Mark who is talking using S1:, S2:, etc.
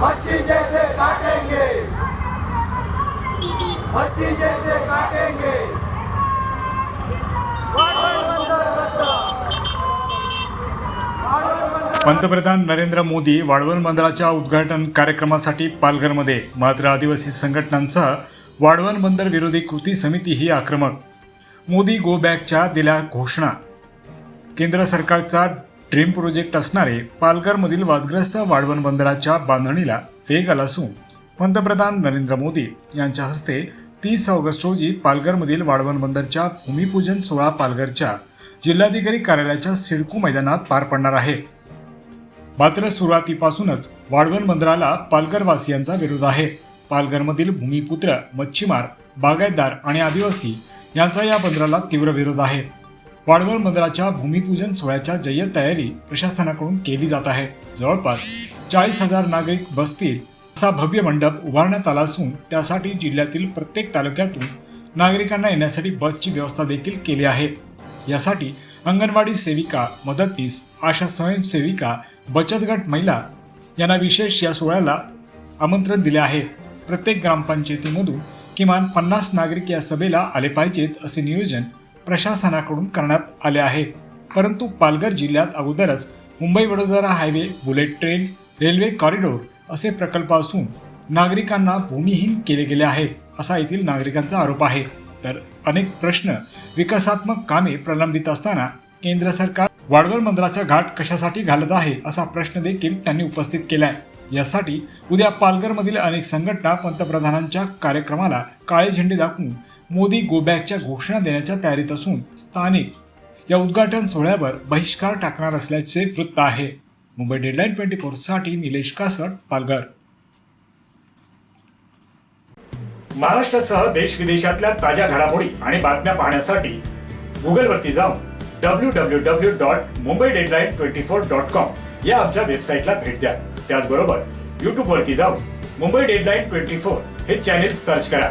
S1: मच्छी जैसे काटेंगे। मच्छी जैसे काटेंगे।
S2: पंतप्रधान नरेंद्र मोदी वाढवण बंदराच्या उद्घाटन कार्यक्रमासाठी पालघरमध्ये मात्र आदिवासी संघटनांसह वाढवण बंदर विरोधी कृती समिती ही आक्रमक. मोदी गो बॅकच्या दिल्या घोषणा. केंद्र सरकारचा ड्रीम प्रोजेक्ट असणारे पालघरमधील वादग्रस्त वाढवण बंदराच्या बांधणीला वेग आला असून पंतप्रधान नरेंद्र मोदी यांच्या हस्ते तीस ऑगस्ट रोजी पालघरमधील वाढवण बंदरच्या भूमिपूजन सोहळा पालघरच्या जिल्हाधिकारी कार्यालयाच्या सिडको मैदानात पार पडणार आहे. मात्र सुरुवातीपासूनच वाढवण बंदराला पालघरवासियांचा विरोध आहे. पालघरमधील भूमिपुत्र मच्छीमार बागायतदार आणि आदिवासी यांचा या बंदराला तीव्र विरोध आहे. वाडवळ मंदिराच्या भूमिपूजन सोहळ्याच्या जय्यत तयारी प्रशासनाकडून केली जात आहे. जवळपास चाळीस हजार नागरिक बसतील असा भव्य मंडप उभारण्यात आला असून त्यासाठी जिल्ह्यातील प्रत्येक तालुक्यातून नागरिकांना येण्यासाठी बसची व्यवस्था देखील केली आहे. यासाठी अंगणवाडी सेविका मदतीस आशा स्वयंसेविका बचत गट महिला यांना विशेष या सोहळ्याला आमंत्रण दिले आहे. प्रत्येक ग्रामपंचायतीमधून किमान पन्नास नागरिक या सभेला आले पाहिजेत असे नियोजन प्रशासनाकडून करण्यात आले आहे. परंतु पालघर जिल्ह्यात अगोदरच Mumbai Vadodara highway bullet train railway corridor असे प्रकल्प असून नागरिकांना भूमिहीन केले गेले आहे असा येथील नागरिकांचा आरोप आहे. तर अनेक प्रश्न विकासात्मक कामे प्रलंबित असताना केंद्र सरकार वाडवळ मंदिराचा घाट कशासाठी घालत आहे असा प्रश्न देखील त्यांनी उपस्थित केलाय. यासाठी उद्या पालघरमधील अनेक संघटना पंतप्रधानांच्या कार्यक्रमाला काळे झेंडे दाखवून मोदी गोबॅकच्या घोषणा देण्याच्या तयारीत असून स्थानिक या उद्घाटन सोहळ्यावर बहिष्कार टाकणार असल्याचे वृत्त आहे. मुंबई डेडलाईन ट्वेंटी फोरसाठी निलेश कासट पालघर. महाराष्ट्रासह देश विदेशातल्या ताज्या घडामोडी आणि बातम्या पाहण्यासाठी गुगलवरती जाऊन W W W dot Mumbai deadline twenty four dot com या आमच्या वेबसाईटला भेट द्या. त्याचबरोबर युट्यूब वरती जाऊन मुंबई डेडलाईन ट्वेंटी फोर हे चॅनेल सर्च करा.